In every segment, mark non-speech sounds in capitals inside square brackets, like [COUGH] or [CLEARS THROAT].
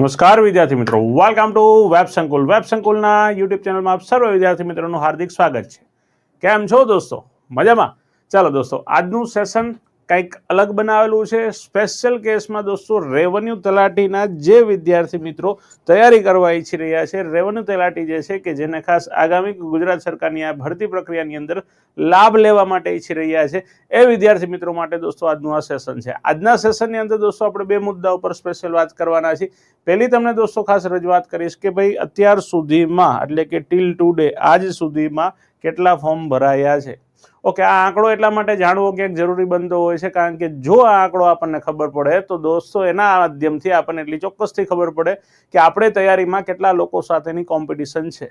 નમસ્કાર વિદ્યાર્થી મિત્રો. Welcome to web Sankul web સંકુલના YouTube ચેનલમાં આપ સર્વ વિદ્યાર્થી મિત્રોનું હાર્દિક સ્વાગત છે. કેમ છો દોસ્તો? મજામાં? ચાલો દોસ્તો, આજનું સેશન કંઈક અલગ બનાવેલું છે. સ્પેશિયલ કેસમાં દોસ્તો રેવન્યુ તલાટીના જે વિદ્યાર્થી મિત્રો તૈયારી કરવા ઈચ્છી રહ્યા છે રેવન્યુ તલાટી જે છે કે જેને ખાસ આગામી ગુજરાત સરકારની આ ભરતી પ્રક્રિયાની અંદર લાભ લેવા માટે ઈચ્છી રહ્યા છે, એ વિદ્યાર્થી મિત્રો માટે દોસ્તો આજનું આ સેશન છે. આજના સેશનની અંદર દોસ્તો આપણે બે મુદ્દા ઉપર સ્પેશિયલ વાત કરવાના છીએ. પહેલી તમને દોસ્તો ખાસ રજૂઆત કરીશ કે ભાઈ અત્યાર સુધીમાં, એટલે કે ટીલ ટુડે આજ સુધીમાં કેટલા ફોર્મ ભરાયા છે? ઓકે, આ આંકડો એટલા માટે જાણવો ક્યાંક જરૂરી બનતો હોય છે, કારણ કે જો આ આંકડો આપણને ખબર પડે, તો દોસ્તો એના માધ્યમથી આપણને એટલી ચોક્કસથી ખબર પડે કે આપણે તૈયારીમાં કેટલા લોકો સાથેની કોમ્પિટિશન છે.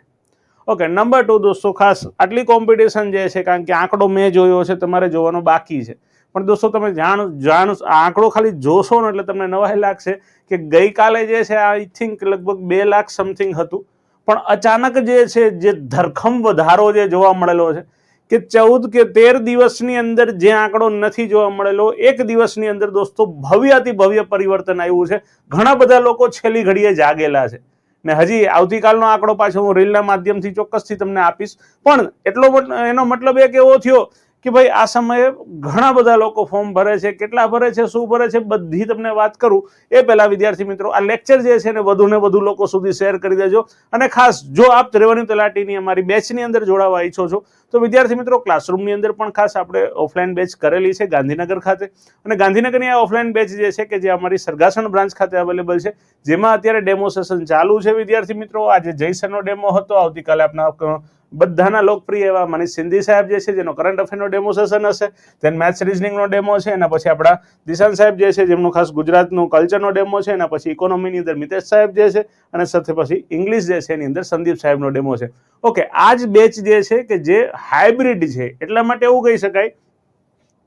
ઓકે નંબર ટુ દોસ્તો, ખાસ આટલી કોમ્પિટિશન જે છે, કારણ કે આંકડો મેં જોયો છે, તમારે જોવાનો બાકી છે. પણ દોસ્તો તમે જાણ જાણ, આંકડો ખાલી જોશો ને એટલે તમને નવાઈ લાગશે કે ગઈકાલે જે છે આઈ થિંક લગભગ બે લાખ સમથિંગ હતું. પણ અચાનક જે છે, જે ધરખમ વધારો જે જોવા મળેલો છે કે ચૌદ કે તેર દિવસની અંદર જે આંકડો નથી જોવા મળેલો, એક દિવસની અંદર દોસ્તો ભવ્યથી ભવ્ય પરિવર્તન આવ્યું છે. ઘણા બધા લોકો છેલ્લી ઘડીએ જાગેલા છે. ને હજી આવતીકાલનો આંકડો પાછો હું રીલના માધ્યમથી ચોક્કસથી તમને આપીશ. પણ એટલો એનો મતલબ એક એવો થયો કે ભાઈ આ સમયે ઘણા બધા લોકો ફોર્મ ભરે છે કેટલા ભરે છે શું ભરે છે બધી તમને વાત કરું. એ પહેલાં વિદ્યાર્થી મિત્રો આ લેક્ચર જે છે ને વધુ ને વધુ લોકો સુધી શેર કરી દેજો. અને ખાસ જો આપ રેવન્યુ તલાટીની અમારી બેચની અંદર જોડાવા ઈચ્છો છો તો વિદ્યાર્થી મિત્રો ક્લાસરૂમની અંદર પણ ખાસ આપણે ઓફલાઈન બેચ કરેલી છે ગાંધીનગર ખાતે. અને ગાંધીનગરની આ ઓફલાઈન બેચ જે છે કે જે અમારી સરગાસણ બ્રાન્ચ ખાતે અવેલેબલ છે જેમાં અત્યારે ડેમો સેશન ચાલુ છે વિદ્યાર્થી મિત્રો. આજે જયસરનો ડેમો હતો આવતીકાલે આપણા અ, બધાના લોકપ્રિય એવા મનીષ સિંધી સાહેબ જે છે, જેનો કરંટ અફેરનો ડેમો સેશન હશે ધેન મેથ્સ રિઝનિંગનો ડેમો છે, એના પછી આપણા દિશાન સાહેબ જે છે, જેમનું ખાસ ગુજરાતનું કલ્ચરનો ડેમો છે, એના પછી ઇકોનોમીની અંદર મિતેશ સાહેબ જે છે, અને સાથે પછી ઇંગ્લિશ જે છે, એની અંદર સંદીપ સાહેબનો ડેમો છે. ઓકે આ જ બેચ જે છે કે જે હાઇબ્રિડ છે, એટલા માટે એવું કહી શકાય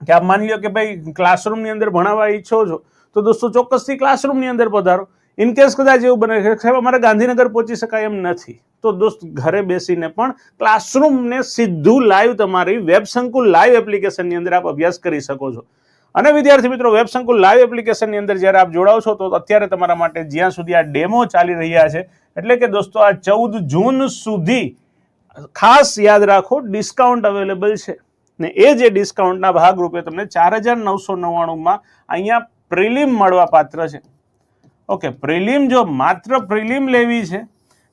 કે આપ માની લો કે ભાઈ ક્લાસરૂમની અંદર ભણાવવા ઈચ્છો છો, તો દોસ્તો ચોક્કસથી ક્લાસરૂમની અંદર પધારો. ઇન કેસ કદાચ એવું બને, કે સાહેબ, અમારે ગાંધીનગર પહોંચી શકાય એમ નથી. તો દોસ્ત, ઘરે બેસીને પણ ક્લાસરૂમને સીધું લાઈવ તમારી વેબ સંકુલ લાઈવ એપ્લિકેશનની અંદર આપ અભ્યાસ કરી શકો છો. અને વિદ્યાર્થી મિત્રો વેબ સંકુલ લાઈવ એપ્લિકેશનની અંદર જ્યારે આપ જોડાવ છો, તો અત્યારે તમારા માટે જ્યાં સુધી આ ડેમો ચાલી રહ્યા છે, એટલે કે દોસ્તો, આ ચૌદ જૂન સુધી ખાસ યાદ રાખો ડિસ્કાઉન્ટ અવેલેબલ છે. ને એ જે ડિસ્કાઉન્ટના ભાગરૂપે તમને ચાર હજાર નવસો નવ્વાણુંમાં અહીંયા પ્રિલિમ મળવા પાત્ર છે. ઓકે, પ્રિલિમ જો માત્ર પ્રિલિમ લેવી છે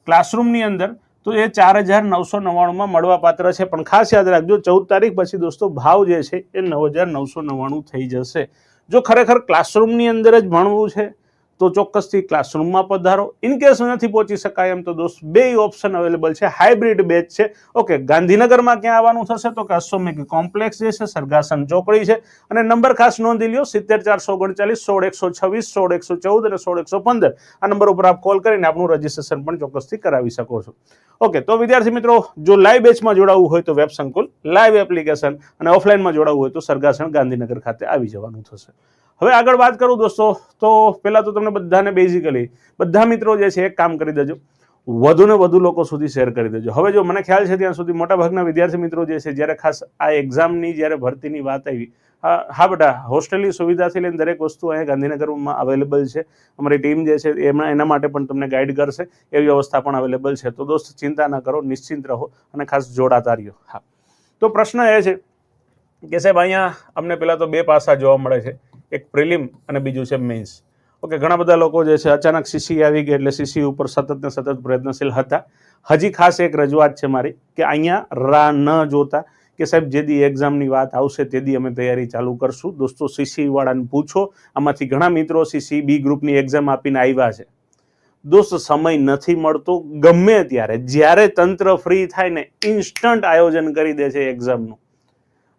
ક્લાસરૂમની અંદર, તો એ ચાર હજાર નવસો નવ્વાણુંમાં મળવાપાત્ર છે. પણ ખાસ યાદ રાખજો, ચૌદ તારીખ પછી દોસ્તો, ભાવ જે છે એ નવ હજાર નવસો નવ્વાણું થઈ જશે. જો ખરેખર ક્લાસરૂમની અંદર જ ભણવું છે તો ચોક્કસથી ક્લાસરૂમમાં પધારો. ઇન કેસ નથી પહોંચી શકાય એમ તો દોસ્ત, બે ઓપ્શન અવેલેબલ છે. હાઇબ્રિડ બેચ છે. ઓકે ગાંધીનગરમાં ક્યાં આવવાનું થશે? તો કે અશ્વમેઘ કોમ્પ્લેક્સ જે છે સરગાસન ચોકડી છે. અને નંબર ખાસ નોંધી લ્યો, સિત્તેર ચારસો ઓગણચાલીસ, સોળ એકસો છવ્વીસ, સોળ એકસો ચૌદ અને સોળ એકસો પંદર. આ નંબર ઉપર આપ કોલ કરીને આપનું રજીસ્ટ્રેશન પણ ચોક્કસથી કરાવી શકો છો. ઓકે તો વિદ્યાર્થી મિત્રો, જો લાઈવ બેચમાં જોડાવવું હોય તો વેબ સંકુલ લાઈવ એપ્લિકેશન અને ઓફલાઈનમાં જોડાવવું હોય તો સરગાસણ ગાંધીનગર ખાતે આવી જવાનું થશે. હવે આગળ વાત કરું દોસ્તો, તો પહેલાં તો તમને બધાને બેઝિકલી બધા મિત્રો જે છે એક કામ કરી દેજો. વધુને વધુ લોકો સુધી શેર કરી દેજો. હવે જો મને ખ્યાલ છે ત્યાં સુધી મોટાભાગના વિદ્યાર્થી મિત્રો જે છે, જ્યારે ખાસ આ એક્ઝામની જ્યારે ભરતીની વાત આવી, હા બેટા હોસ્ટેલની સુવિધાથી લઈને દરેક વસ્તુ અહીંયા ગાંધીનગરમાં અવેલેબલ છે. અમારી ટીમ જે છે એમાં એના માટે પણ તમને ગાઈડ કરશે. એવી વ્યવસ્થા પણ અવેલેબલ છે. તો દોસ્ત, ચિંતા ન કરો, નિશ્ચિંત રહો અને ખાસ જોડાતા રહ્યો હા. તો પ્રશ્ન એ છે કે સાહેબ, અહીંયા અમને પહેલાં તો બે પાસા જોવા મળે છે. એક પ્રિલિમ અને બીજું છે મેન્સ. ઓકે, ઘણા બધા લોકો જે છે અચાનક સીસી આવી ગઈ એટલે સીસી ઉપર સતત ને સતત પ્રયત્નશીલ હતા. હજી ખાસ એક રજૂઆત છે મારી કે અહીંયા રાહ ન જોતા કે સાહેબ જે દી એક્ઝામની વાત આવશે તે દી અમે તૈયારી ચાલુ કરશું. દોસ્તો સીસીવાળાને પૂછો. આમાંથી ઘણા મિત્રો સીસી બી ગ્રુપની એક્ઝામ આપીને આવ્યા છે. દોસ્ત, સમય નથી મળતો. ગમે ત્યારે, જ્યારે તંત્ર ફ્રી થાય ને ઇન્સ્ટન્ટ આયોજન કરી દે છે એક્ઝામનું.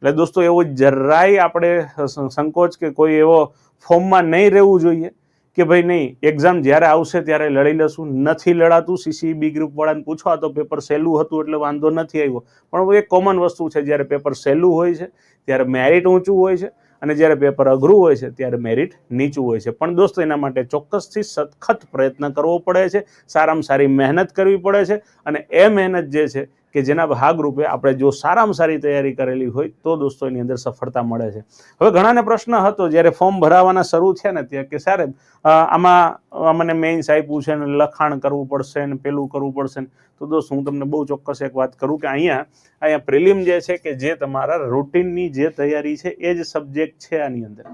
એટલે દોસ્તો, એવો જરાય આપણે સંકોચ કે કોઈ એવો ફોર્મમાં નહીં રહેવું જોઈએ કે ભાઈ નહીં એક્ઝામ જ્યારે આવશે ત્યારે લડી લેશું નથી લડાતું સીસી બી ગ્રુપવાળાને પૂછવા તો પેપર સહેલું હતું એટલે વાંધો નથી આવ્યો. પણ એ કોમન વસ્તુ છે, જ્યારે પેપર સહેલું હોય છે, ત્યારે મેરિટ ઊંચું હોય છે અને જ્યારે પેપર અઘરું હોય છે, ત્યારે મેરિટ નીચું હોય છે. પણ દોસ્તો, એના માટે ચોક્કસથી સખત પ્રયત્ન કરવો પડે છે, સારામાં સારી મહેનત કરવી પડે છે અને એ મહેનત જે છે કે જેના ભાગરૂપે આપણે જો સારામાં સારી તૈયારી કરેલી હોય તો દોસ્તો એની અંદર સફળતા મળે છે. હવે ઘણાને પ્રશ્ન હતો, જ્યારે ફોર્મ ભરાવાના શરૂ થયા ને ત્યાં કે સાહેબ આમાં મને મેઇન્સ આપ્યું છે ને લખાણ કરવું પડશે ને પેલું કરવું પડશે ને? તો દોસ્ત હું તમને બહુ ચોક્કસ એક વાત કરું કે અહીંયા અહીંયા પ્રિલિમ જે છે કે જે તમારા રૂટીનની જે તૈયારી છે એ જ સબ્જેક્ટ છે આની અંદર.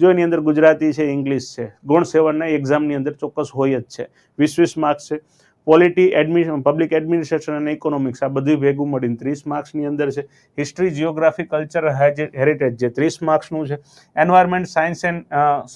જો એની અંદર ગુજરાતી છે ઇંગ્લિશ છે ગુણ સેવનના એક્ઝામની અંદર ચોક્કસ હોય જ છે. વીસ વીસ માર્ક્સ છે. પોલિટી એડમિશન પબ્લિક એડમિનિસ્ટ્રેશન અને ઇકોનોમિક્સ આ બધું ભેગું મળીને ત્રીસ માર્ક્સની અંદર છે. હિસ્ટ્રી જિયોગ્રાફી કલ્ચર હેરિટેજ જે ત્રીસ માર્ક્સનું છે. એન્વાયરમેન્ટ સાયન્સ એન્ડ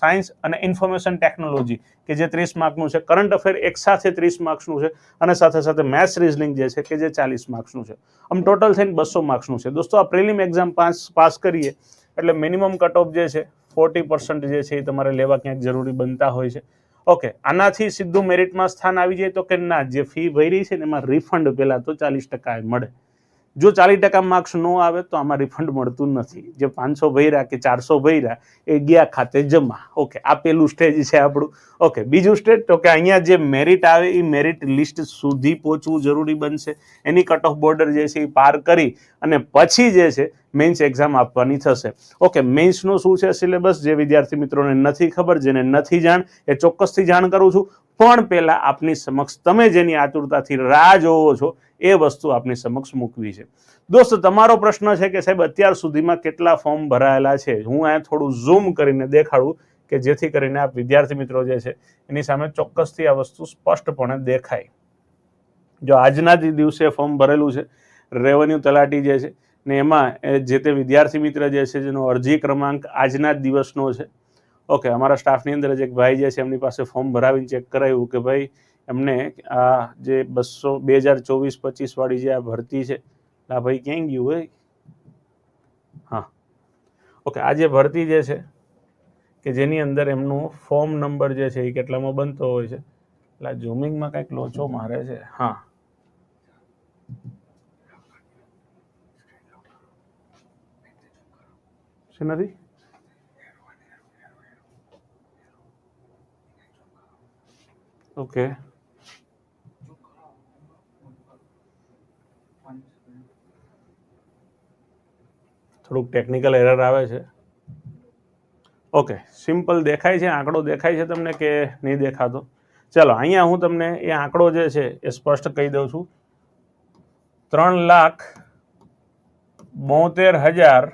સાયન્સ અને ઇન્ફોર્મેશન ટેકનોલોજી કે જે ત્રીસ માર્કનું છે. કરંટ અફેર એક સાથે ત્રીસ માર્ક્સનું છે અને સાથે સાથે મેથ્સ રિઝનિંગ જે છે કે જે ચાલીસ માર્ક્સનું છે. આમ ટોટલ થઈને બસો માર્ક્સનું છે. દોસ્તો, આ પ્રિલિમ એક્ઝામ પાસ પાસ કરીએ એટલે મિનિમમ કટ ઓફ જે છે ફોર્ટી પર્સન્ટ જે છે એ તમારે લેવા ક્યાંક જરૂરી બનતા હોય છે. ઓકે આનાથી સીધું મેરિટમાં સ્થાન આવી જાય તો કે ના, જે ફી ભરી છે ને એમાં રિફંડ પહેલાં તો ચાલીસ ટકા મળે. જો ચાલીસ ટકા માર્ક્સ ન આવે તો આમાં રિફંડ મળતું નથી. જે પાંચસો ભર્યા કે ચારસો ભર્યા એ ગયા ખાતે જમા. ઓકે આ પેલું સ્ટેજ છે આપણું. ઓકે બીજું સ્ટેજ તો કે અહીંયા જે મેરિટ આવે એ મેરિટ લિસ્ટ સુધી પહોંચવું જરૂરી બનશે. એની કટ ઓફ બોર્ડર જે છે એ પાર કરી અને પછી જે છે મેન્સ એક્ઝામ આપવાની થશે. ઓકે મેન્સનું શું છે સિલેબસ જે વિદ્યાર્થી મિત્રોને નથી ખબર, જેને નથી જાણ, એ ચોક્કસથી જાણ કરું છું. પણ પહેલાં આપની સમક્ષ તમે જેની આતુરતાથી રાહ જોવો છો, એ વસ્તુ આપની સમક્ષ મૂકવી છે. દોસ્તો, તમારો પ્રશ્ન છે કે સાહેબ, અત્યાર સુધીમાં કેટલા ફોર્મ ભરાયેલા છે? હું અહીંયા થોડું ઝૂમ કરીને દેખાડું કે જેથી કરીને આપ વિદ્યાર્થી મિત્રો જે છે, એની સામે ચોક્કસથી આ વસ્તુ સ્પષ્ટપણે દેખાય. જો આજના દિવસે ફોર્મ ભરેલું છે, રેવન્યુ તલાટી જે છે, ને એમાં જે તે વિદ્યાર્થી મિત્ર જે છે, જેનો અરજી ક્રમાંક આજના જ દિવસનો છે ઓકે અમારા સ્ટાફની અંદર જ એક ભાઈ જે છે, એમની પાસે ફોર્મ ભરાવીને ચેક કરાવ્યું કે ભાઈ, એમને આ જે બસો, બે હજાર ચોવીસ, પચીસ વાળી જે આ ભરતી છે આ ભાઈ ક્યાંય ગયું હોય? હા. ઓકે આ જે ભરતી જે છે, કે જેની અંદર એમનું ફોર્મ નંબર જે છે, એ કેટલામાં બનતો હોય છે, એટલે ઝૂમિંગમાં કંઈક લોચો મારે છે. હા. છે નથી ઓકે થોડુંક ટેકનિકલ એરર આવે છે. ઓકે સિમ્પલ દેખાય છે, આંકડો દેખાય છે તમને કે નહીં દેખાતો? ચાલો, અહીંયા હું તમને એ આંકડો જે છે એ સ્પષ્ટ કહી દઉં છું. ત્રણ લાખ બોતેર હજાર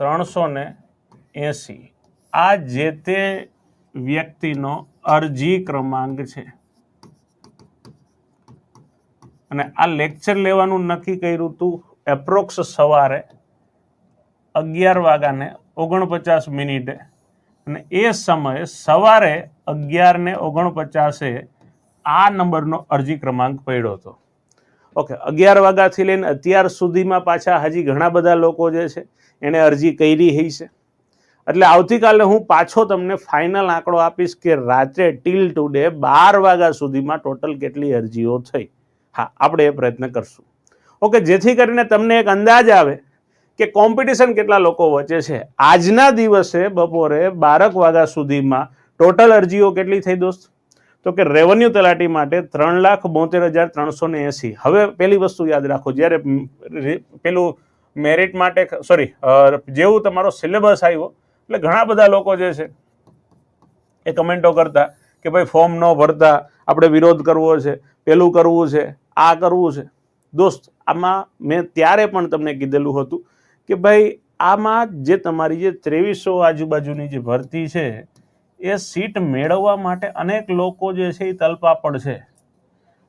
ત્રણસો ને એંસી. આ જે તે વ્યક્તિનો અરજી ક્રમાંક છે. અને આ લેક્ચર લેવાનું નક્કી કર્યું હતું એપ્રોક્સ સવારે અગિયાર વાગ્યાને ઓગણપચાસ મિનિટે. અને એ સમયે સવારે અગિયારને ઓગણપચાસે આ નંબરનો અરજી ક્રમાંક પડ્યો હતો. ઓકે, અગિયાર વાગ્યાથી લઈને અત્યાર સુધીમાં પાછા હજી ઘણા બધા લોકો જે છે એણે અરજી કરી હઈ છે. એટલે આવતીકાલે હું પાછો તમને ફાઇનલ આંકડો આપીશ કે રાત્રે ટીલ ટુડે બાર વાગ્યા સુધીમાં ટોટલ કેટલી અરજીઓ થઈ. હા, આપણે એ પ્રયત્ન કરશું. ઓકે જેથી કરીને તમને એક અંદાજ આવે કે કોમ્પિટિશન કેટલા લોકો વચ્ચે છે. આજના દિવસે બપોરે બારક વાગ્યા સુધીમાં ટોટલ અરજીઓ કેટલી થઈ દોસ્ત? તો કે રેવન્યુ તલાટી માટે ત્રણ લાખ બોતેર હજાર ત્રણસો ને એંસી. હવે પેલી વસ્તુ યાદ રાખો, જ્યારે પેલું મેરિટ માટે સોરી જેવું તમારો સિલેબસ આવ્યો એટલે ઘણા બધા લોકો જે છે એ કમેન્ટો કરતા કે ભાઈ ફોર્મ ન ભરતા, આપણે વિરોધ કરવો છે, પેલું કરવું છે, આ કરવું છે. દોસ્ત, આમાં મેં ત્યારે પણ તમને કીધેલું હતું કે ભાઈ આમાં જે તમારી જે ત્રેવીસો આજુબાજુની જે ભરતી છે, એ સીટ મેળવવા માટે અનેક લોકો જે છે એ તલપાપડ છે.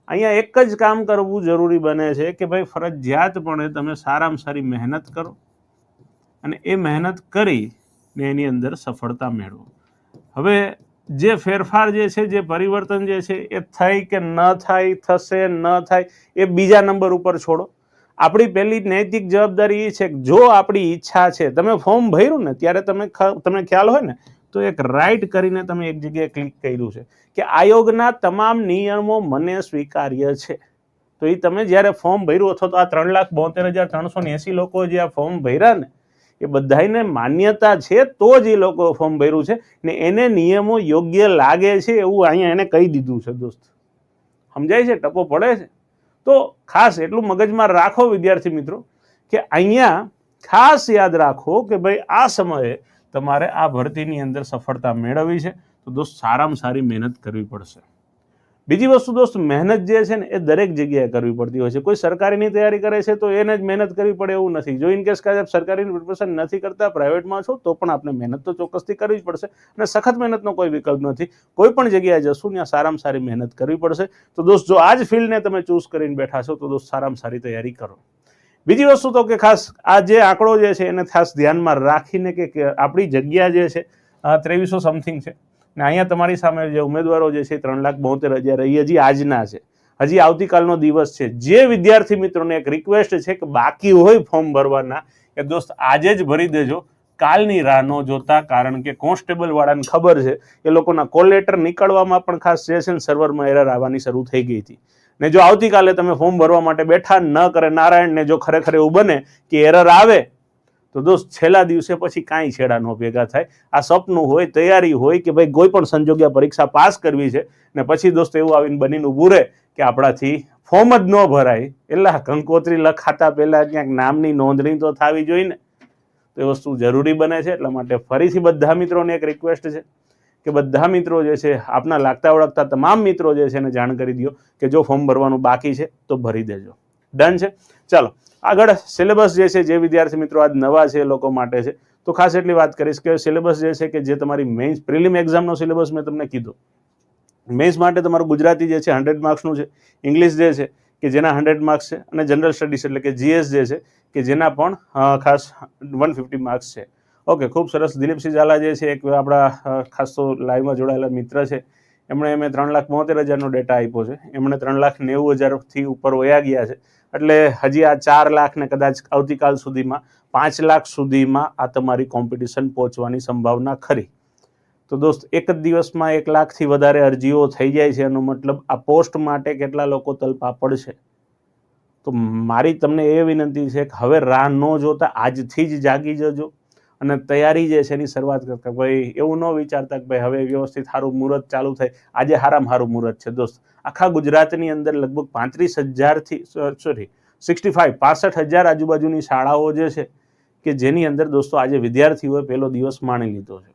અહીંયા એક જ કામ કરવું જરૂરી બને છે કે ભાઈ ફરજિયાતપણે તમે સારામાં સારી મહેનત કરો અને એ મહેનત કરી ને એની અંદર સફળતા મેળવો. હવે જે ફેરફાર જે છે, જે પરિવર્તન જે છે, એ થઈ કે ન થાય, થશે, ન થાય, એ બીજા નંબર ઉપર છોડો. આપણી પહેલી નૈતિક જવાબદારી એ છે કે જો આપણી ઈચ્છા છે, તમે ફોર્મ ભર્યું ને, ત્યારે તમે તમને ખ્યાલ હોય ને, તો એક રાઈટ કરીને તમે એક જગ્યાએ ક્લિક કર્યું છે કે આયોગના તમામ નિયમો મને સ્વીકાર્ય છે. તો એ તમે જ્યારે ફોર્મ ભર્યું, અથવા તો આ ત્રણ લાખ બોતેર હજાર ત્રણસો એંસી લોકો જે આ ફોર્મ ભર્યા ને એ બધાને માન્યતા છે તો જ એ લોકો ફોર્મ ભર્યું છે ને એને નિયમો યોગ્ય લાગે છે એવું અહીંયા એને કહી દીધું છે દોસ્ત. સમજાય છે? ટપો પડે છે. તો ખાસ એટલું મગજમાં રાખો વિદ્યાર્થી મિત્રો કે અહીંયા ખાસ યાદ રાખો કે ભાઈ આ સમયે તમારે આ ભરતીની અંદર સફળતા મેળવવી છે. તો દોસ્ત સારામાં સારી મહેનત કરવી પડશે. બીજી વસ્તુ દોસ્ત, મહેનત જે છે ને એ દરેક જગ્યાએ કરવી પડતી હોય છે. કોઈ સરકારીની તૈયારી કરે છે તો એને જ મહેનત કરવી પડે એવું નથી. જો ઇનકેસ કેસ આપ સરકારીની પ્રિપરેશન નથી કરતા પ્રાઇવેટમાં છો, તો પણ આપણે મહેનત તો ચોક્કસથી કરવી જ પડશે અને સખત મહેનતનો કોઈ વિકલ્પ નથી. કોઈ પણ જગ્યાએ જશું ત્યાં સારામાં સારી મહેનત કરવી પડશે. તો દોસ્ત, જો આ જ ફિલ્ડને તમે ચૂઝ કરીને બેઠા છો, તો દોસ્ત સારામાં સારી તૈયારી કરો. બીજી વસ્તુ તો કે ખાસ આ જે આંકડો જે છે એને ખાસ ધ્યાનમાં રાખીને કે આપણી જગ્યા જે છે ત્રેવીસો સમથિંગ છે. ને અહીંયા તમારી સામે જે ઉમેદવારો જે છે, ત્રણ લાખ બોતેર હજાર, એ હજી આજના છે. હજી આવતીકાલનો દિવસ છે. જે વિદ્યાર્થી મિત્રોને એક રિક્વેસ્ટ છે કે બાકી હોય ફોર્મ ભરવાના એ દોસ્ત આજે જ ભરી દેજો. કાલની રાહ ન જોતા, કારણ કે કોન્સ્ટેબલ વાળાને ખબર છે, એ લોકોના કોલ લેટર નીકળવામાં પણ ખાસ જે છે ને સર્વરમાં એરર આવવાની શરૂ થઈ ગઈ હતી. ને જો આવતીકાલે તમે ફોર્મ ભરવા માટે બેઠા ન કરે, નારાયણને જો ખરેખર એવું બને કે એરર આવે તો દોસ્ત, છેલ્લા દિવસે પછી કાંઈ છેડા ન ભેગા થાય. આ સપનું હોય, તૈયારી હોય કે ભાઈ કોઈ પણ સંજોગે પરીક્ષા પાસ કરવી છે ને પછી દોસ્ત એવું આવીને બનીને ઊભું રહે કે આપણાથી ફોર્મ જ ન ભરાય. એટલે કંકોત્રી લખાતા પહેલાં ક્યાંક નામની નોંધણી તો થવી જોઈએ ને. તો એ વસ્તુ જરૂરી બને છે, એટલા માટે ફરીથી બધા મિત્રોને એક રિક્વેસ્ટ છે કે બધા મિત્રો જે છે, આપના લાગતા ઓળખતા તમામ મિત્રો જે છે એને જાણ કરી દો કે જો ફોર્મ ભરવાનું બાકી છે તો ભરી દેજો. ડન છે? ચાલો. આગળ સિલેબસ જે છે, જે વિદ્યાર્થી મિત્રો આજ નવા છે, એ લોકો માટે છે. તો ખાસ એટલી વાત કરીશ કે સિલેબસ જે છે કે જે તમારી મેઇન્સ પ્રિલિમ એક્ઝામનો સિલેબસ મેં તમને કીધું. મેઇન્સ માટે તમારું ગુજરાતી જે છે, હંડ્રેડ માર્ક્સનું છે. ઇંગ્લિશ જે છે કે જેના હંડ્રેડ માર્ક્સ છે અને જનરલ સ્ટડીઝ એટલે કે જીએસ જે છે કે જેના પણ ખાસ વન ફિફ્ટી માર્ક્સ છે. ઓકે, ખૂબ સરસ. દિલીપસિંહ ઝાલા જે છે, એક આપણા ખાસ તો લાઈવમાં જોડાયેલા મિત્ર છે. એમણે મેં ત્રણ લાખ બોતેર હજારનો ડેટા આપ્યો છે. એમણે ત્રણ લાખ નેવું હજારથી ઉપર વયા ગયા છે. એટલે હજી આ ચાર લાખને કદાચ આવતીકાલ સુધીમાં, પાંચ લાખ સુધીમાં આ તમારી કોમ્પિટિશન પહોંચવાની સંભાવના ખરી. તો દોસ્ત, એક જ દિવસમાં એક લાખથી વધારે અરજીઓ થઈ જાય છે, એનો મતલબ આ પોસ્ટ માટે કેટલા લોકો તલપા પડશે? તો મારી તમને એ વિનંતી છે કે હવે રાહ ન જોતા, આજથી જ જાગી જજો. અને તૈયારી જે છે એની શરૂઆત કરતા. ભાઈ, એવું ન વિચારતા કે ભાઈ, હવે વ્યવસ્થિત સારું મુહૂર્ત ચાલુ થાય. આજે હારામાં સારું મુહૂર્ત છે. દોસ્ત, આખા ગુજરાતની અંદર લગભગ પાંત્રીસ હજારથી સોરી, સિક્સટી ફાઇવ પાસઠ હજાર આજુબાજુની શાળાઓ જે છે કે જેની અંદર દોસ્તો આજે વિદ્યાર્થીઓએ પહેલો દિવસ માણી લીધો છે.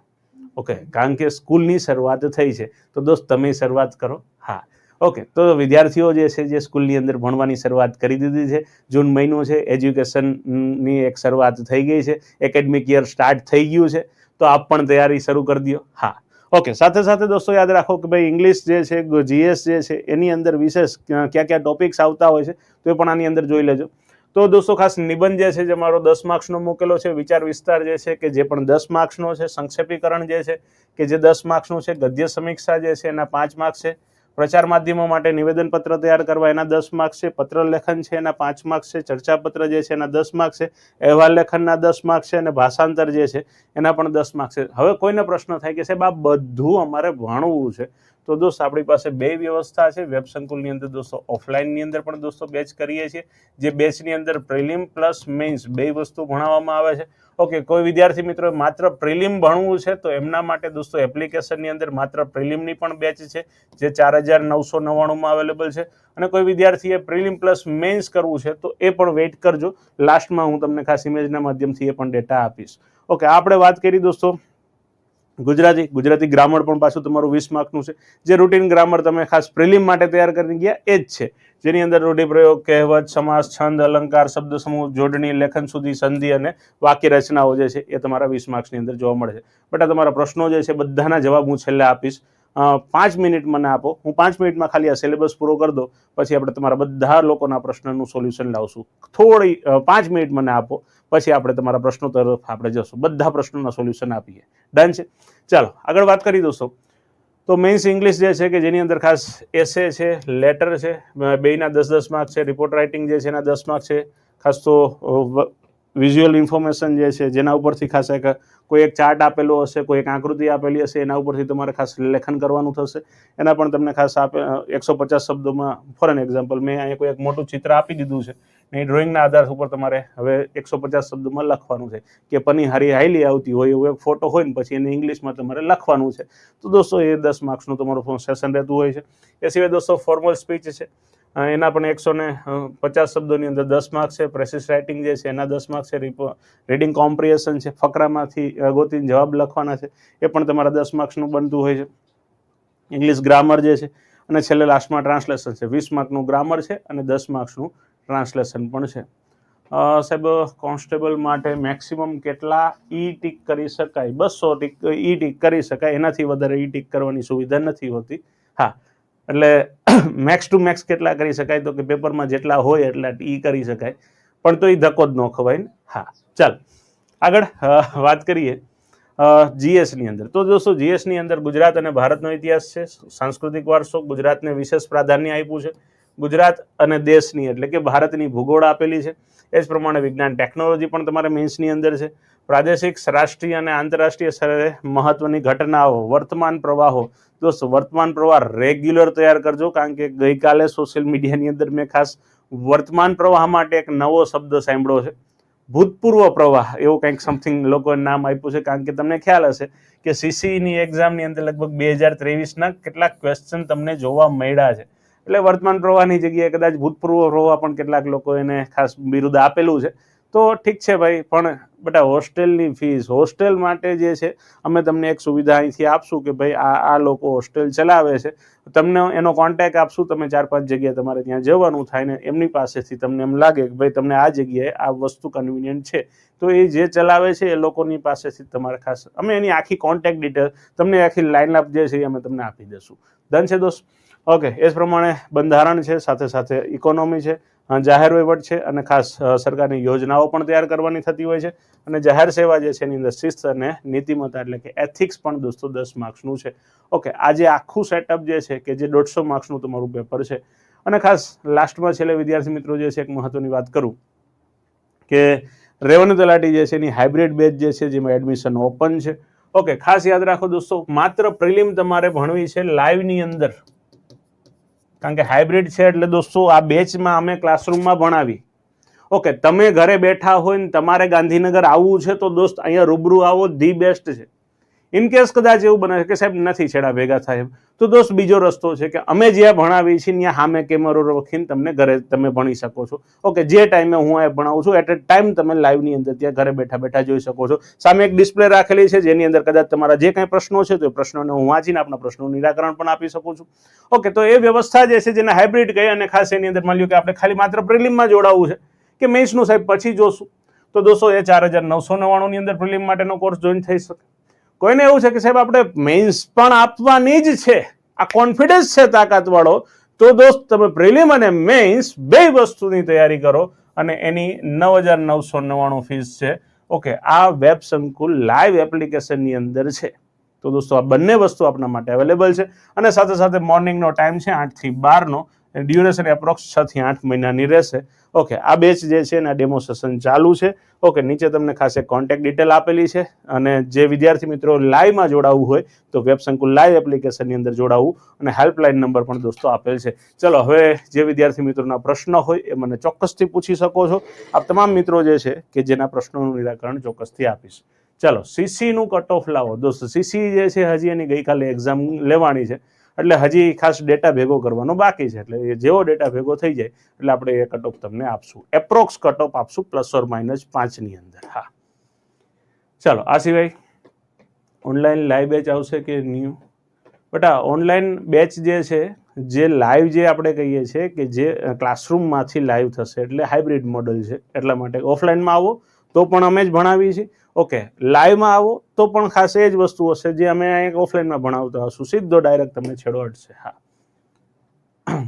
ઓકે, કારણ કે સ્કૂલની શરૂઆત થઈ છે. તો દોસ્ત, તમે શરૂઆત કરો. હા. ઓકે તો વિદ્યાર્થીઓ જે છે, જે સ્કૂલની અંદર ભણવાની શરૂઆત કરી દીધી છે, જૂન મહિનો છે, એજ્યુકેશનની એક શરૂઆત થઈ ગઈ છે, એકેડમિક યર સ્ટાર્ટ થઈ ગયું છે, તો આપ પણ તૈયારી શરૂ કરી દો. હા. ઓકે સાથે સાથે દોસ્તો યાદ રાખો કે ભાઈ ઇંગ્લિશ જે છે જીએસ જે છે, એની અંદર વિશેષ ક્યાં ક્યાં ટોપિક્સ આવતા હોય છે, તો એ પણ આની અંદર જોઈ લેજો. તો દોસ્તો ખાસ નિબંધ જે છે, જે મારો દસ માર્ક્સનો મૂકેલો છે, વિચાર વિસ્તાર જે છે કે જે પણ દસ માર્ક્સનો છે, સંક્ષેપીકરણ જે છે, કે જે દસ માર્ક્સનું છે, ગદ્ય સમીક્ષા જે છે, એના પાંચ માર્ક્સ છે પ્રચાર માધ્યમો માટે નિવેદનપત્ર તૈયાર કરવા એના દસ માર્ક્સ છે, પત્ર લેખન છે, એના પાંચ માર્ક્સ છે, ચર્ચાપત્ર જે છે એના દસ માર્ક્સ છે, અહેવાલ લેખનના દસ માર્ક્સ છે અને ભાષાંતર જે છે એના પણ દસ માર્ક્સ છે. હવે કોઈને પ્રશ્ન થાય કે સાહેબ આ બધું અમારે ભણવું છે. તો દોસ્ત, આપણી પાસે બે વ્યવસ્થા છે. વેબ સંકુલની અંદર દોસ્તો, ઓફલાઈનની અંદર પણ દોસ્તો બેચ કરીએ છીએ. જે બેચની અંદર પ્રિલિમ પ્લસ મેઇન્સ બે વસ્તુ ભણાવવામાં આવે છે. ઓકે, કોઈ વિદ્યાર્થી મિત્રો, માત્ર પ્રિલિમ ભણવું છે તો એમના માટે દોસ્તો એપ્લિકેશનની અંદર માત્ર પ્રિલિમની પણ બેચ છે, જે ચાર હજાર નવસો નવ્વાણુંમાં અવેલેબલ છે. અને કોઈ વિદ્યાર્થીએ પ્રિલિમ પ્લસ મેઇન્સ કરવું છે તો એ પણ વેઇટ કરજો. લાસ્ટમાં હું તમને ખાસ ઇમેજના માધ્યમથી એ પણ ડેટા આપીશ. ઓકે આપણે વાત કરી દોસ્તો. ગુજરાતી ગુજરાતી ગ્રામર પણ પાછું તમારું વીસ માર્કનું છે. જે રૂટીન ગ્રામર તમે ખાસ પ્રિલિમ માટે તૈયાર કરી ગયા, એ જ છે. જેની અંદર રૂઢિપ્રયોગ, કહેવત, સમાસ, છંદ, અલંકાર, શબ્દ સમૂહ, જોડણી, લેખન સુધી સંધિ અને વાક્ય રચનાઓ જે છે એ તમારા વીસ માર્ક્સની અંદર જોવા મળે છે. બટ આ તમારા પ્રશ્નો જે છે બધાના જવાબ હું છેલ્લે આપીશ. પાંચ મિનિટ મને આપો. હું પાંચ મિનિટમાં ખાલી આ સિલેબસ પૂરો કરી દો પછી આપણે તમારા બધા લોકોના પ્રશ્નનું સોલ્યુશન લાવશું. થોડી પાંચ મિનિટ મને આપો. પછી આપણે તમારા પ્રશ્નો તરફ આપણે જશું. બધા પ્રશ્નોના સોલ્યુશન આપીએ. ડન છે? ચાલો, આગળ વાત કરી દોસ્તો. તો મેન્સ ઇંગ્લિશ જે છે કે જેની અંદર ખાસ એસે છે લેટર છે બેના દસ દસ માર્ક છે રિપોર્ટ રાઇટિંગ જે છે એના દસ માર્ક છે, ખાસ તો વિઝ્યુઅલ ઇન્ફોર્મેશન જે છે, જેના ઉપરથી ખાસ એક કોઈ એક ચાર્ટ આપેલો હશે, કોઈ એક આકૃતિ આપેલી હશે, એના ઉપરથી તમારે ખાસ લેખન કરવાનું થશે. એના પણ તમને ખાસ આપે, એકસો પચાસ શબ્દોમાં ફોર એન એક્ઝામ્પલ મેં અહીંયા કોઈ એક મોટું ચિત્ર આપી દીધું છે, ને એ ડ્રોઈંગના આધાર ઉપર તમારે હવે એકસો પચાસ શબ્દોમાં લખવાનું છે, કે પની હારી હાઈલી આવતી હોય એવો એક ફોટો હોય ને પછી એને ઇંગ્લિશમાં તમારે લખવાનું છે. તો દોસ્તો, એ દસ માર્ક્સનું તમારું સેશન રહેતું હોય છે. એ સિવાય દોસ્તો ફોર્મલ સ્પીચ છે. એના પણ એકસો ને પચાસ શબ્દોની અંદર દસ માર્ક્સ છે. પ્રેસિસ રાઇટિંગ જે છે, એના દસ માર્ક્સ છે. રીડિંગ કોમ્પ્રિહેશન છે. ફકરામાંથી ગોતીને જવાબ લખવાના છે. એ પણ તમારા દસ માર્ક્સનું બનતું હોય છે. ઇંગ્લિશ ગ્રામર જે છે, અને છેલ્લે લાસ્ટમાં ટ્રાન્સલેશન છે. વીસ માર્કનું ગ્રામર છે, અને દસ માર્ક્સનું ટ્રાન્સલેશન પણ છે. સાહેબ કોન્સ્ટેબલ માટે મેક્સિમમ કેટલા ઈ ટીક કરી શકાય? બસો ટીક ઈ ટીક કરી શકાય. એનાથી વધારે ઈ ટીક કરવાની સુવિધા નથી હોતી. હા, એટલે મેક્સ ટુ મેક્સ કેટલા કરી શકાય? તો કે પેપરમાં જેટલા હોય એટલા એ કરી શકાય. પણ તો એ ધક્કો જ ન ખવાય ને? હા, ચાલ. આગળ વાત કરીએ. જીએસની અંદર. તો દોસ્તો જીએસની અંદર ગુજરાત અને ભારતનો ઇતિહાસ છે. સાંસ્કૃતિક વારસો ગુજરાતને વિશેષ પ્રાધાન્ય આપ્યું છે. ગુજરાત અને દેશની, એટલે કે ભારતની ભૂગોળ આપેલી છે. એ જ પ્રમાણે વિજ્ઞાન ટેકનોલોજી પણ તમારે મેન્સની અંદર છે. પ્રાદેશિક, રાષ્ટ્રીય અને આંતરરાષ્ટ્રીય સ્તરે મહત્વની ઘટનાઓ, વર્તમાન પ્રવાહો દોસ્તો વર્તમાન પ્રવાહ રેગ્યુલર તૈયાર કરજો, કારણ કે ગઈકાલે સોશિયલ મીડિયાની અંદર મેં ખાસ વર્તમાન પ્રવાહ માટે એક નવો શબ્દ સાંભળ્યો છે. ભૂતપૂર્વ પ્રવાહ, એવું કંઈક સમથિંગ લોકોએ નામ આપ્યું છે, કારણ કે તમને ખ્યાલ હશે કે સીસીની એક્ઝામની અંદર લગભગ બે હજાર ત્રેવીસના કેટલાક ક્વેશ્ચન તમને જોવા મળ્યા છે. એટલે વર્તમાન પ્રવાહની જગ્યાએ કદાચ ભૂતપૂર્વ પ્રવાહ પણ કેટલાક લોકો એને ખાસ બિરુદ આપેલું છે. તો ઠીક છે ભાઈ, પણ બેટા હોસ્ટેલની ફીસ હોસ્ટેલ માટે જે છે, અમે તમને એક સુવિધા અહીંથી આપશું કે ભાઈ આ આ લોકો હોસ્ટેલ ચલાવે છે. તમને એનો કોન્ટેક આપશું, તમે ચાર, પાંચ જગ્યાએ તમારે ત્યાં જવાનું થાય ને એમની પાસેથી તમને એમ લાગે કે ભાઈ તમને આ જગ્યાએ આ વસ્તુ કન્વિનિયન્ટ છે. તો એ જે ચલાવે છે, એ લોકોની પાસેથી તમારે ખાસ અમે એની આખી કોન્ટેક ડિટેલ તમને આખી લાઇન અપ જે છે એ અમે તમને આપી દઈશું. ડન છે દોસ્ત? ઓકે એ જ પ્રમાણે બંધારણ છે, સાથે સાથે ઇકોનોમી છે. જાહેર વહીવટ છે અને ખાસ સરકારની યોજનાઓ પણ તૈયાર કરવાની થતી હોય છે. અને જાહેર સેવા જે છે એની અંદર શિસ્ત અને નીતિમત્તા એટલે કે એથિક્સ પણ દોસ્તો દસ માર્ક્સનું છે. ઓકે આજે આખું સેટઅપ જે છે કે જે દોઢસો માર્ક્સનું તમારું પેપર છે. અને ખાસ લાસ્ટમાં છેલ્લે વિદ્યાર્થી મિત્રો જે છે એક મહત્વની વાત કરું કે રેવન્યુ તલાટી જે છે એની હાઇબ્રિડ બેચ જે છે જેમાં એડમિશન ઓપન છે. ઓકે ખાસ યાદ રાખો દોસ્તો, માત્ર પ્રિલિમ તમારે ભણવી છે લાઈવની અંદર. કારણ કે હાઇબ્રિડ છે એટલે દોસ્તો આ બેચમાં અમે ક્લાસરૂમમાં ભણાવી. ઓકે તમે ઘરે બેઠા હોય ને તમારે ગાંધીનગર આવવું છે તો દોસ્ત અહીંયા રૂબરૂ આવો ધી બેસ્ટ છે. ઇન કેસ કદાચ એવું બને કે સાહેબ નથી છેડા ભેગા થાય તો દોસ્ત, બીજો રસ્તો છે કે અમે જ્યાં ભણાવીએ છીએ, ત્યાં સામે કેમેરો રાખીને તમને ઘરે તમે ભણી શકો છો. ઓકે જે ટાઈમે હું અહીંયા ભણાવું છું એટ એ ટાઈમ તમે લાઈવની અંદર ત્યાં ઘરે બેઠા બેઠા જોઈ શકો છો. સામે એક ડિસ્પ્લે રાખેલી છે, જેની અંદર કદાચ તમારા જે કંઈ પ્રશ્નો છે, તો એ પ્રશ્નોને હું વાંચીને આપણા પ્રશ્નોનું નિરાકરણ પણ આપી શકું છું. ઓકે તો એ વ્યવસ્થા જે છે, જેને હાઇબ્રિડ કહે અને ખાસ એની અંદર માની લો કે આપણે ખાલી માત્ર પ્રિલિમમાં જોડાવવું છે. કે મેઇન્સનું સાહેબ, પછી જોશું. તો દોસ્તો, એ ચાર હજાર નવસો નવ્વાણુંની અંદર પ્રિલિમ માટેનો કોર્સ જોઈન થઈ શકે. કોઈને એવું છે કે સાહેબ, આપણે મેન્સ પણ આપવાની જ છે. આ કોન્ફિડન્સ છે તાકાતવાળો. તો દોસ્ત, તમે પ્રિલિમ અને મેન્સ બે વસ્તુની તૈયારી કરો અને એની નવ હજાર નવસો નવ્વાણું ફીસ છે. ઓકે આ વેબ સંકુલ લાઈવ એપ્લિકેશનની અંદર છે. તો દોસ્તો, આ બંને વસ્તુ આપના માટે અવેલેબલ છે. અને સાથે સાથે મોર્નિંગનો ટાઈમ છે આઠથી બારનો. ડ્યુરેશન એપ્રોક્સ છ થી આઠ મહિનાની રહેશે. ઓકે આ બેચ જે છે એના ડેમોન્સ્ટ્રેશન ચાલુ છે. ઓકે નીચે તમને ખાસે કોન્ટેક્ટ ડિટેલ આપેલી છે. અને જે વિદ્યાર્થી મિત્રો લાઈવમાં જોડાવવું હોય, તો વેબ સંકુલ લાઈવ એપ્લિકેશનની અંદર જોડાવવું અને હેલ્પલાઇન નંબર પણ દોસ્તો આપેલ છે. ચલો, હવે જે વિદ્યાર્થી મિત્રોના પ્રશ્ન હોય, એ મને ચોક્કસથી પૂછી શકો છો. આપ તમામ મિત્રો જે છે, કે જેના પ્રશ્નોનું નિરાકરણ ચોક્કસથી આપીશ. ચાલો સીસીનું કટ ઓફ લાવો. દોસ્તો સીસી જે છે, હજી એની ગઈકાલે એક્ઝામ લેવાની છે. એટલે હજી ખાસ ડેટા ભેગો કરવાનો બાકી છે. એટલે જેવો ડેટા ભેગો થઈ જાય, એટલે આપણે એ કટ તમને આપશું. એપ્રોક્સ કટ ઓફ આપશું પ્લસ ઓર માઇનસ પાંચની અંદર. હા. ચાલો આ સિવાય ઓનલાઈન લાઈવ બેચ આવશે કે ન્યૂ બટા ઓનલાઈન બેચ જે છે, જે લાઈવ જે આપણે કહીએ છીએ કે જે ક્લાસરૂમમાંથી લાઈવ થશે, એટલે હાઇબ્રિડ મોડલ છે. એટલા માટે ઓફલાઈનમાં આવો, તો પણ અમે જ ભણાવીએ છીએ. ઓકે, લાઈવમાં આવો તો પણ ખાસ એ જ વસ્તુ હશે જે અમે અહીંયા ઓફલાઈનમાં ભણાવતા હશું. સીધો ડાયરેક્ટ તમને છેડો અટશે હા. [CLEARS THROAT]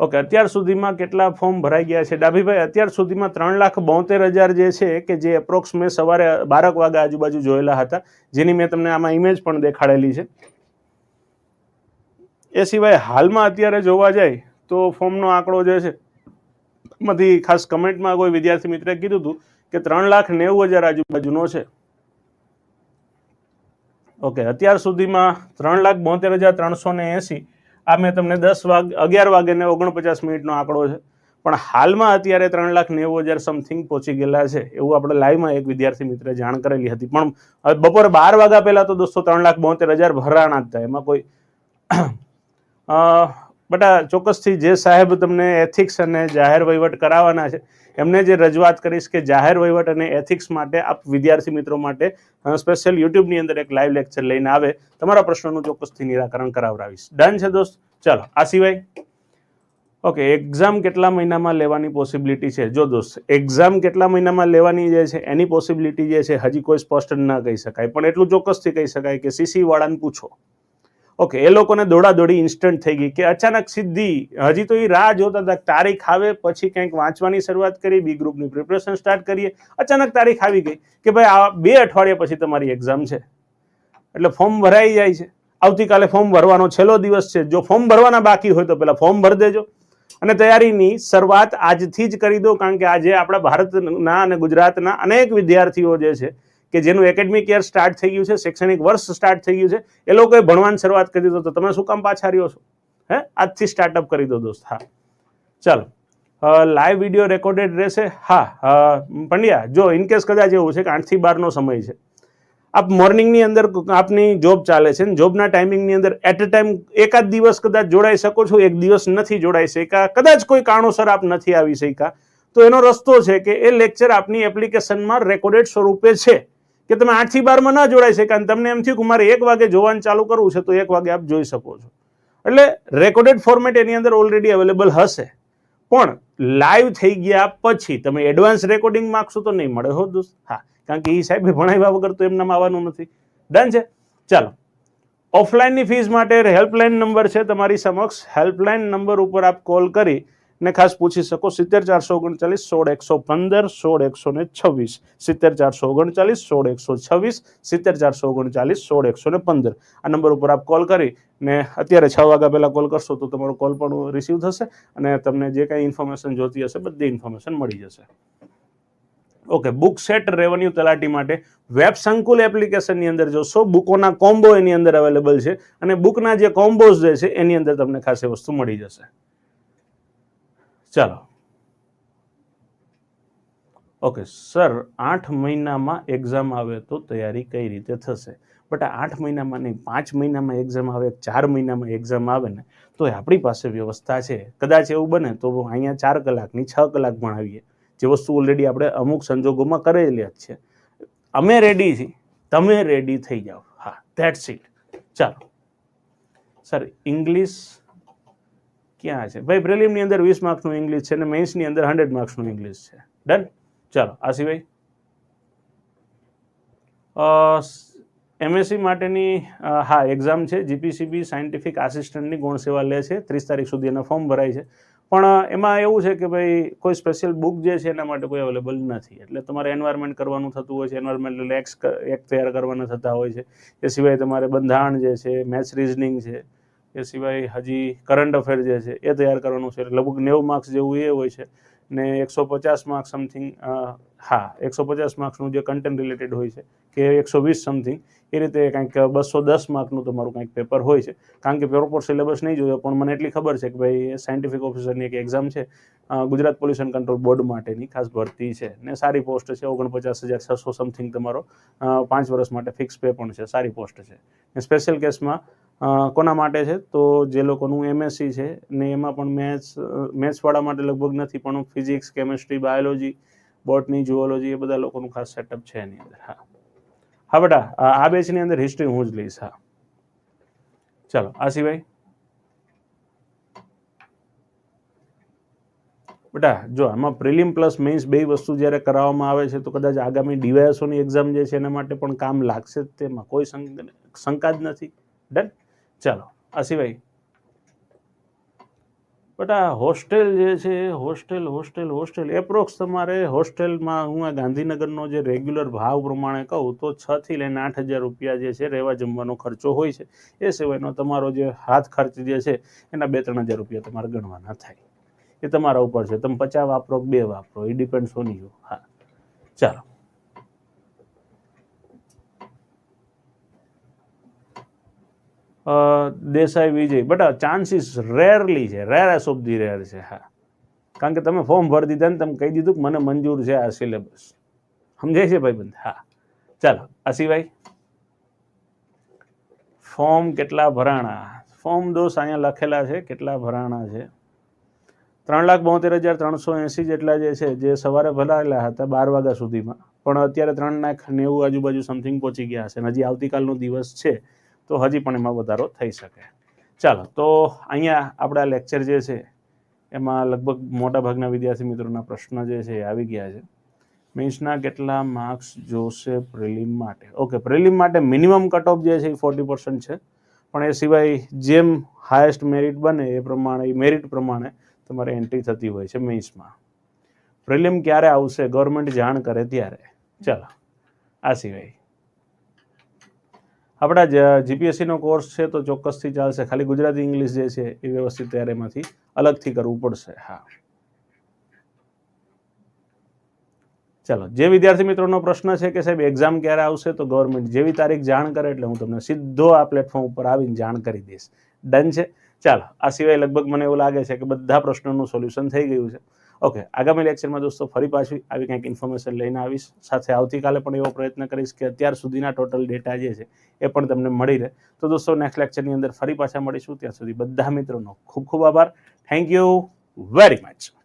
ઓકે, અત્યાર સુધીમાં કેટલા ફોર્મ ભરાઈ ગયા છે? ડાભીભાઈ, અત્યાર સુધીમાં ત્રણ લાખ બોતેર હજાર જે છે કે જે એપ્રોક્સ મેં સવારે બારક વાગ્યા આજુબાજુ જોયેલા હતા, જેની મેં તમને આમાં ઇમેજ પણ દેખાડેલી છે. એ સિવાય હાલમાં અત્યારે જોવા જાય તો ફોર્મનો આંકડો જે છે માંથી ખાસ કમેન્ટમાં કોઈ વિદ્યાર્થી મિત્રે કીધું હતું કે ત્રણ લાખ નેવું હજાર આજુબાજુનો છે. ઓકે, અત્યાર સુધીમાં ત્રણ લાખ બોતેર હજાર ત્રણસો ને એંસી. આ મેં તમને દસ વાગ, અગિયાર વાગે ને ઓગણપચાસ મિનિટનો આંકડો છે. પણ હાલમાં અત્યારે ત્રણ લાખ નેવું હજાર સમથિંગ પહોંચી ગયેલા છે, એવું આપણે લાઈવમાં એક વિદ્યાર્થી મિત્રે જાણ કરેલી હતી. પણ બપોરે બાર વાગ્યા પહેલાં તો દોસ્તો ત્રણ લાખ બોતેર હજાર ભરાણા હતા એમાં કોઈ બટ આ ચોક્કસથી જે સાહેબ તમને એથિક્સ અને જાહેર વહીવટ કરાવવાના છે, એમને જે રજૂઆત કરીશ કે જાહેર વહીવટ અને એથિક્સ માટે આપ વિદ્યાર્થી મિત્રો માટે સ્પેશિયલ યુટ્યુબની અંદર એક લાઈવ લેક્ચર લઈને આવે, તમારા પ્રશ્નોનું ચોક્કસથી નિરાકરણ કરાવડાવીશ. ડન છે દોસ્ત? ચાલો, આ સિવાય, ઓકે એક્ઝામ કેટલા મહિનામાં લેવાની પોસિબિલિટી છે? જો દોસ્ત એક્ઝામ કેટલા મહિનામાં લેવાની જે છે, એની પોસિબિલિટી જે છે, હજી કોઈ સ્પષ્ટ ના કહી શકાય. પણ એટલું ચોક્કસથી કહી શકાય કે સીસી વાળાને પૂછો. ઓકે એ લોકોને દોડાદોડી ઇન્સ્ટન્ટ થઈ ગઈ કે અચાનક સીધી, હજી તો એ રાહ જોતા હતા તારીખ આવે, પછી કંઈક વાંચવાની શરૂઆત કરી બી ગ્રુપની પ્રિપરેશન સ્ટાર્ટ કરીએ. અચાનક તારીખ આવી ગઈ કે ભાઈ આ બે અઠવાડિયા પછી તમારી એક્ઝામ છે. એટલે ફોર્મ ભરાઈ જાય છે. આવતીકાલે ફોર્મ ભરવાનો છેલ્લો દિવસ છે. જો ફોર્મ ભરવાના બાકી હોય તો પહેલાં ફોર્મ ભરી દેજો. અને તૈયારીની શરૂઆત આજથી જ કરી દો, કારણ કે આજે આપણા ભારતના અને ગુજરાતના અનેક વિદ્યાર્થીઓ જે છે કે જેનું એકેડમિક યર સ્ટાર્ટ થઈ ગયું છે, શૈક્ષણિક વર્ષ સ્ટાર્ટ થઈ ગયું છે, એ લોકોએ ભણવાની શરૂઆત કરી દીધો. તો તમે શું કામ પાછા રહ્યો છો? હે? આજથી સ્ટાર્ટઅપ કરી દો દોસ્ત. હા. ચાલો. લાઈવ વીડિયો રેકોર્ડેડ રહેશે. હા પંડ્યા, જો ઇનકેસ કદાચ એવું છે કે આઠથી બારનો સમય છે. આપ મોર્નિંગની અંદર આપની જોબ ચાલે છે જોબના ટાઈમિંગની અંદર એટ અ ટાઈમ એકાદ દિવસ કદાચ જોડાઈ શકો છો, એક દિવસ નથી જોડાઈ શક્યા. કદાચ કોઈ કારણોસર આપ નથી આવી શક્યા. તો એનો રસ્તો છે કે એ લેક્ચર આપની એપ્લિકેશનમાં રેકોર્ડેડ સ્વરૂપે છે. કે તમે આઠથી બારમાં ના જોડાઈ શક્યા અને તમને એમ થયું કે મારે એક વાગે જોવાનું ચાલુ કરવું છે તો એક વાગે આપ જોઈ શકો છો. એટલે રેકોર્ડેડ ફોર્મેટ એની અંદર ઓલરેડી અવેલેબલ હશે. પણ લાઈવ થઈ ગયા પછી તમે એડવાન્સ રેકોર્ડિંગ માગશો તો નહીં મળે હો દોસ્ત. હા, કારણ કે એ સાહેબ ભણાવ્યા વગર તો એમનામાં આવવાનું નથી. ડન છે? ચાલો. ઓફલાઈનની ફીસ માટે હેલ્પલાઇન નંબર છે તમારી સમક્ષ. હેલ્પલાઇન નંબર ઉપર આપ કોલ કરી ને ખાસ પૂછી શકો સિત્તેર ચારસો ઓગણચાલીસ, સોળ એકસો પંદર, સોળ એકસો ને છવ્વીસ. સિત્તેર ચારસો ઓગણચાલીસ, સોળ એકસો છવ્વીસ, સિત્તેર ચારસો ઓગણચાલીસ, સોળ એકસો ને પંદર. આ નંબર ઉપર આપ કોલ કરી ને અત્યારે છ વાગ્યા પહેલાં કોલ કરશો તો તમારો કોલ પણ રિસીવ થશે અને તમને જે કાંઈ ઇન્ફોર્મેશન જોતી હશે બધી ઇન્ફોર્મેશન મળી જશે. ઓકે બુક સેટ રેવન્યુ તલાટી માટે વેબ સંકુલ એપ્લિકેશનની અંદર જોશો. બુકોના કોમ્બો એની અંદર અવેલેબલ છે અને બુકના જે કોમ્બોઝ જે છે એની અંદર તમને ખાસ વસ્તુ મળી જશે. ચાલો. ઓકે સર આઠ મહિનામાં એક્ઝામ આવે તો તૈયારી કઈ રીતે થશે? બટ આઠ મહિનામાં નહીં, પાંચ મહિનામાં એક્ઝામ આવે, ચાર મહિનામાં એક્ઝામ આવે ને તો એ આપણી પાસે વ્યવસ્થા છે. કદાચ એવું બને તો અહીંયા ચાર કલાકની, છ કલાક ભણાવીએ. જે વસ્તુ ઓલરેડી આપણે અમુક સંજોગોમાં કરેલી જ છે. અમે રેડી છીએ. તમે રેડી થઈ જાઓ. હા ધેટ્સ ઇટ ચાલો. સર ઇંગ્લિશ ક્યાં છે? ભાઈ પ્રિલિમની અંદર વીસ માર્ક્સનું ઇંગ્લિશ છે અને મેન્સની અંદર હંડ્રેડ માર્ક્સનું ઇંગ્લિશ છે. ડન ચાલો આ સિવાય એમએસસી માટેની હા એક્ઝામ છે. જીપીસીબી સાયન્ટિફિક આસિસ્ટન્ટની ગુણ સેવા લે છે. ત્રીસ તારીખ સુધી એના ફોર્મ ભરાય છે. પણ એમાં એવું છે કે ભાઈ, કોઈ સ્પેશિયલ બુક જે છે એના માટે કોઈ અવેલેબલ નથી. એટલે તમારે એન્વાયરમેન્ટ કરવાનું થતું હોય છે. એન્વાયરમેન્ટ એક્સ એક્ટ તૈયાર કરવાના થતા હોય છે. એ સિવાય તમારે બંધારણ જે છે મેથ્સ રિઝનિંગ છે એ સિવાય હજી કરંટ અફેર જે છે એ તૈયાર કરવાનું છે. લગભગ નેવું માર્ક્સ જેવું એ હોય છે ને એકસો પચાસ માર્ક્સ સમથિંગ હા, એકસો પચાસ માર્ક્સનું જે કન્ટેન્ટ રિલેટેડ હોય છે કે એકસો વીસ સમથિંગ એ રીતે કંઈક બસો દસ માર્કનું તમારું કંઈક પેપર હોય છે. કારણ કે પ્રોપર સિલેબસ નહીં જોયો, પણ મને એટલી ખબર છે કે ભાઈ સાયન્ટિફિક ઓફિસરની એક એક્ઝામ છે ગુજરાત પોલ્યુશન કંટ્રોલ બોર્ડ માટેની ખાસ ભરતી છે. ને સારી પોસ્ટ છે, ઓગણપચાસ હજાર છસો સમથિંગ તમારો પાંચ વર્ષ માટે ફિક્સ પે પણ છે, સારી પોસ્ટ છે. ને સ્પેશિયલ કેસમાં કોના માટે છે? તો જે લોકોનું એમએસસી છે ને એમાં પણ મેથ્સ મેથ્સવાળા માટે લગભગ નથી, પણ physics, chemistry, biology, botany, zoology એ બધા લોકોનું ખાસ સેટઅપ છે એની અંદર, હા. હા બેટા, આ બેચની અંદર હિસ્ટ્રી હું જ લઈશ, હા. ચાલો આ સિવાય બેટા, જો આમાં પ્રિલિમ પ્લસ મેઇન્સ બે વસ્તુ જ્યારે કરાવવામાં આવે છે, તો કદાચ આગામી ડીવાયએસઓની એક્ઝામ જે છે એના માટે પણ કામ લાગશે જ તેમાં, કોઈ શંકા જ નથી. ડન? ચાલો આ સિવાય બટ આ હોસ્ટેલ જે છે, હોસ્ટેલ હોસ્ટેલ હોસ્ટેલ, એપ્રોક્સ તમારે હોસ્ટેલમાં હું આ ગાંધીનગરનો જે રેગ્યુલર ભાવ પ્રમાણે કહું તો છથી લઈને આઠ હજાર રૂપિયા જે છે, રહેવા જમવાનો ખર્ચો હોય છે. એ સિવાયનો તમારો જે હાથ ખર્ચ જે છે, એના બે ત્રણ હજાર રૂપિયા તમારે ગણવાના થાય. એ તમારા ઉપર છે. તમે પચાસ વાપરો બે વાપરો, એ ડિપેન્ડ્સ ઓન યુ હા. ચાલો. Desai Vijay. But chances rarely છે. રેરેસ ઓફ ધી રેર છે. હા. કારણ કે તમે ફોર્મ ભરી દીધા ને તમે કહી દીધું કે મને મંજૂર છે આ સિલેબસ સમજાય છે ભાઈ બંધ હા. ચાલો આ સિવાય ફોર્મ કેટલા ભરાણા? ફોર્મ દોષ અહીંયા લખેલા છે. કેટલા ભરાણા છે? ત્રણ લાખ બોતેર હજાર ત્રણસો એંસી જેટલા જે છે, જે સવારે ભરાયેલા હતા બાર વાગ્યા સુધીમાં. પણ અત્યારે ત્રણ લાખ નેવું આજુબાજુ સમથિંગ પહોંચી ગયા હશે હજી આવતીકાલનો દિવસ છે. તો હજી પણ એમાં વધારો થઈ શકે. ચાલો, તો અહીંયા આપણા લેક્ચર જે છે, એમાં લગભગ મોટાભાગના વિદ્યાર્થી મિત્રોના પ્રશ્ન જે છે એ આવી ગયા છે. મીન્સના કેટલા માર્ક્સ જોશે પ્રિલિમ માટે? ઓકે, પ્રિલિમ માટે મિનિમમ કટ ઓફ જે છે એ ફોર્ટી પર્સન્ટ છે. પણ એ સિવાય જેમ હાયેસ્ટ મેરિટ બને એ પ્રમાણે મેરિટ પ્રમાણે તમારે એન્ટ્રી થતી હોય છે મેન્સમાં પ્રિલિમ ક્યારે આવશે? ગવર્મેન્ટ જાણ કરે ત્યારે. ચાલો, આ સિવાય. આપણા જીપીએસસીનો કોર્સ છે તો ચોક્કસથી ચાલશે. ખાલી ગુજરાતી ઇંગ્લિશ જે છે એ વ્યવસ્થિત ત્યારે અલગથી કરવું પડશે. હા. ચાલો, જે વિદ્યાર્થી મિત્રોનો પ્રશ્ન છે કે સાહેબ એક્ઝામ ક્યારે આવશે તો ગવર્મેન્ટ જેવી તારીખ જાણ કરે એટલે હું તમને સીધો આ પ્લેટફોર્મ ઉપર આવીને જાણ કરી દઈશ. ડન છે? ચાલો, આ સિવાય લગભગ મને એવું લાગે છે કે બધા પ્રશ્નોનું સોલ્યુશન થઈ ગયું છે. ઓકે આગામી લેક્ચરમાં દોસ્તો ફરી પાછી આવી કંઈક ઇન્ફોર્મેશન લઈને આવીશ. સાથે આવતીકાલે પણ એવો પ્રયત્ન કરીશ કે અત્યાર સુધીના ટોટલ ડેટા જે છે, એ પણ તમને મળી રહે. તો દોસ્તો નેક્સ્ટ લેક્ચરની અંદર ફરી પાછા મળીશું. ત્યાં સુધી બધા મિત્રોનો ખૂબ ખૂબ આભાર. Thank you very much